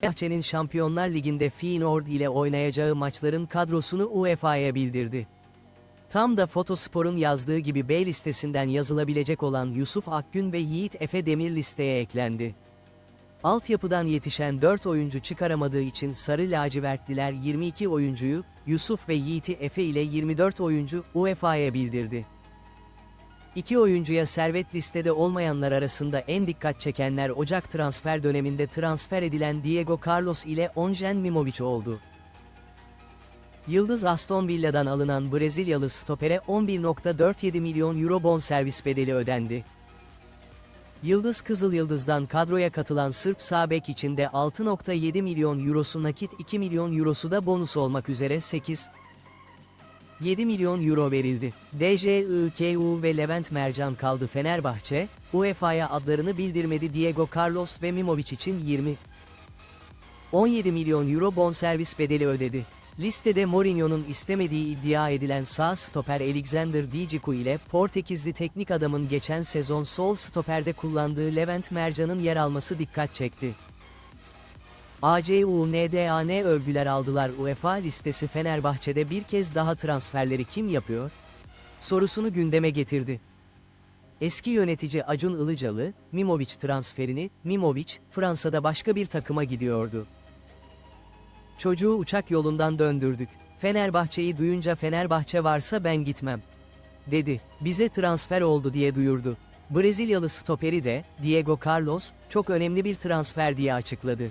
Fenerbahçe'nin Şampiyonlar Ligi'nde Feyenoord ile oynayacağı maçların kadrosunu UEFA'ya bildirdi. Tam da Fotospor'un yazdığı gibi B listesinden yazılabilecek olan Yusuf Akgün ve Yiğit Efe Demir listeye eklendi. Altyapıdan yetişen 4 oyuncu çıkaramadığı için Sarı Lacivertliler 22 oyuncuyu, Yusuf ve Yiğit'i Efe ile 24 oyuncu, UEFA'ya bildirdi. İki oyuncuya servet listede olmayanlar arasında en dikkat çekenler Ocak transfer döneminde transfer edilen Diego Carlos ile Onjen Mimovic oldu. Yıldız Aston Villa'dan alınan Brezilyalı stopere 11.47 milyon euro bonservis bedeli ödendi. Yıldız Kızıl Yıldız'dan kadroya katılan Sırp sağ bek için de 6.7 milyon eurosu nakit 2 milyon eurosu da bonus olmak üzere 8, 7 milyon euro verildi. DJIKU ve Levent Mercan kaldı Fenerbahçe, UEFA'ya adlarını bildirmedi Diego Carlos ve Mimovic için 20, 17 milyon euro bonservis bedeli ödedi. Listede Mourinho'nun istemediği iddia edilen sağ stoper Alexander Djiku ile Portekizli teknik adamın geçen sezon sol stoperde kullandığı Levent Mercan'ın yer alması dikkat çekti. ACU NDAN övgüler aldılar UEFA listesi Fenerbahçe'de bir kez daha transferleri kim yapıyor? Sorusunu gündeme getirdi. Eski yönetici Acun Ilıcalı, Mimovic transferini, Mimovic, Fransa'da başka bir takıma gidiyordu. Çocuğu uçak yolundan döndürdük. Fenerbahçe'yi duyunca Fenerbahçe varsa ben gitmem. Dedi. Bize transfer oldu diye duyurdu. Brezilyalı stoperi de, Diego Carlos, çok önemli bir transfer diye açıkladı.